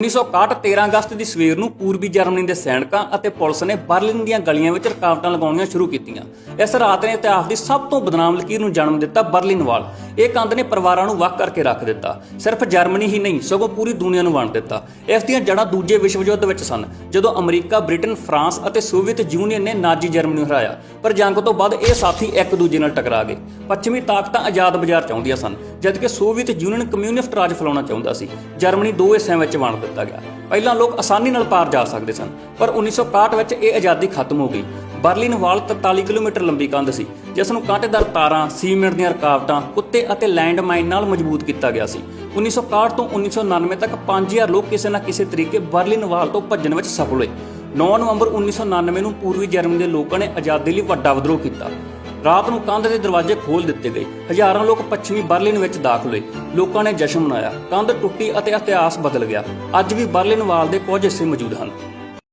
1961 13 ਅਗਸਤ ਦੀ ਸਵੇਰ ਨੂੰ ਪੂਰਬੀ ਜਰਮਨੀ ਦੇ ਸੈਨਿਕਾਂ ਅਤੇ ਪੁਲਿਸ ਨੇ ਬਰਲਿਨ ਦੀਆਂ ਗਲੀਆਂ ਵਿੱਚ ਰੁਕਾਵਟਾਂ ਲਗਾਉਣੀਆਂ ਸ਼ੁਰੂ ਕੀਤੀਆਂ। ਇਸ ਰਾਤ ਨੇ ਇਤਿਹਾਸ ਦੀ ਸਭ ਤੋਂ ਬਦਨਾਮ ਲਕੀਰ ਨੂੰ ਜਨਮ ਦਿੱਤਾ ਬਰਲਿਨ ਵਾਲ। ਇਹ ਕੰਧ ਨੇ ਪਰਿਵਾਰਾਂ ਨੂੰ ਵੱਖ ਕਰਕੇ ਰੱਖ ਦਿੱਤਾ। ਸਿਰਫ ਜਰਮਨੀ ਹੀ ਨਹੀਂ, ਸਗੋਂ ਪੂਰੀ ਦੁਨੀਆ ਨੂੰ ਵੰਡ ਦਿੱਤਾ। ਇਸ ਦੀਆਂ ਜੜ੍ਹਾਂ ਦੂਜੇ ਵਿਸ਼ਵ ਯੁੱਧ ਵਿੱਚ ਸਨ, ਜਦੋਂ ਅਮਰੀਕਾ, ਬ੍ਰਿਟਨ, ਫਰਾਂਸ ਅਤੇ ਸੋਵੀਅਤ ਯੂਨੀਅਨ ਨੇ ਨਾਜ਼ੀ ਜਰਮਨੀ ਨੂੰ ਹਰਾਇਆ। ਪਰ ਜੰਗ ਤੋਂ ਬਾਅਦ ਇਹ ਸਾਥੀ ਇੱਕ ਦੂਜੇ ਨਾਲ ਟਕਰਾ ਗਏ। ਪੱਛਮੀ ਤਾਕਤਾਂ ਆਜ਼ਾਦ ਬਾਜ਼ਾਰ ਚਾਹੁੰਦੀਆਂ ਸਨ, ਜਦਕਿ ਸੋਵੀਅਤ ਯੂਨੀਅਨ ਕਮਿਊਨਿਸਟ ਰਾਜ ਫੈਲਾਉਣਾ ਚਾਹੁੰਦਾ ਸੀ। ਜਰਮਨੀ ਦੋ ਹਿੱਸਿਆਂ ਵਿੱਚ ਵੰਡ ਦਿੱਤਾ ਗਿਆ। ਪਹਿਲਾਂ ਲੋਕ ਆਸਾਨੀ ਨਾਲ ਪਾਰ ਜਾ ਸਕਦੇ ਸਨ, ਪਰ 1961 ਵਿੱਚ ਇਹ ਆਜ਼ਾਦੀ ਖਤਮ ਹੋ ਗਈ। ਬਰਲਿਨ ਵਾਲ 43 ਕਿਲੋਮੀਟਰ ਲੰਬੀ ਕੰਧ ਸੀ, ਜਿਸ ਨੂੰ ਕਾਂਟੇਦਾਰ ਤਾਰਾਂ, ਸੀਮੈਂਟ ਦੀਆਂ ਰਕਾਵਟਾਂ, ਕੁੱਤੇ ਅਤੇ ਲੈਂਡਮਾਈਨ ਨਾਲ ਮਜ਼ਬੂਤ ਕੀਤਾ ਗਿਆ ਸੀ। 1961 ਤੋਂ 1999 ਤੱਕ 5000 ਲੋਕ ਕਿਸੇ ਨਾ ਕਿਸੇ ਤਰੀਕੇ ਬਰਲਿਨ ਵਾਲ ਤੋਂ ਭੱਜਣ ਵਿੱਚ ਸਫਲ ਹੋਏ। 9 ਨਵੰਬਰ 1999 ਨੂੰ ਪੂਰਬੀ ਜਰਮਨੀ ਦੇ ਲੋਕਾਂ ਨੇ ਆਜ਼ਾਦੀ ਲਈ ਵੱਡਾ ਵਿਦਰੋਹ ਕੀਤਾ। ਰਾਤ ਨੂੰ ਕੰਧ ਦੇ ਦਰਵਾਜ਼ੇ ਖੋਲ ਦਿੱਤੇ ਗਏ। ਹਜ਼ਾਰਾਂ ਲੋਕ ਪੱਛਮੀ ਬਰਲਿਨ ਵਿੱਚ ਦਾਖਲ ਹੋਏ। ਲੋਕਾਂ ਨੇ ਜਸ਼ਨ ਮਨਾਇਆ। ਕੰਧ ਟੁੱਟੀ ਅਤੇ ਇਤਿਹਾਸ ਬਦਲ ਗਿਆ। ਅੱਜ ਵੀ ਬਰਲਿਨ ਵਾਲ ਦੇ ਕੁਝ ਹਿੱਸੇ ਮੌਜੂਦ ਹਨ।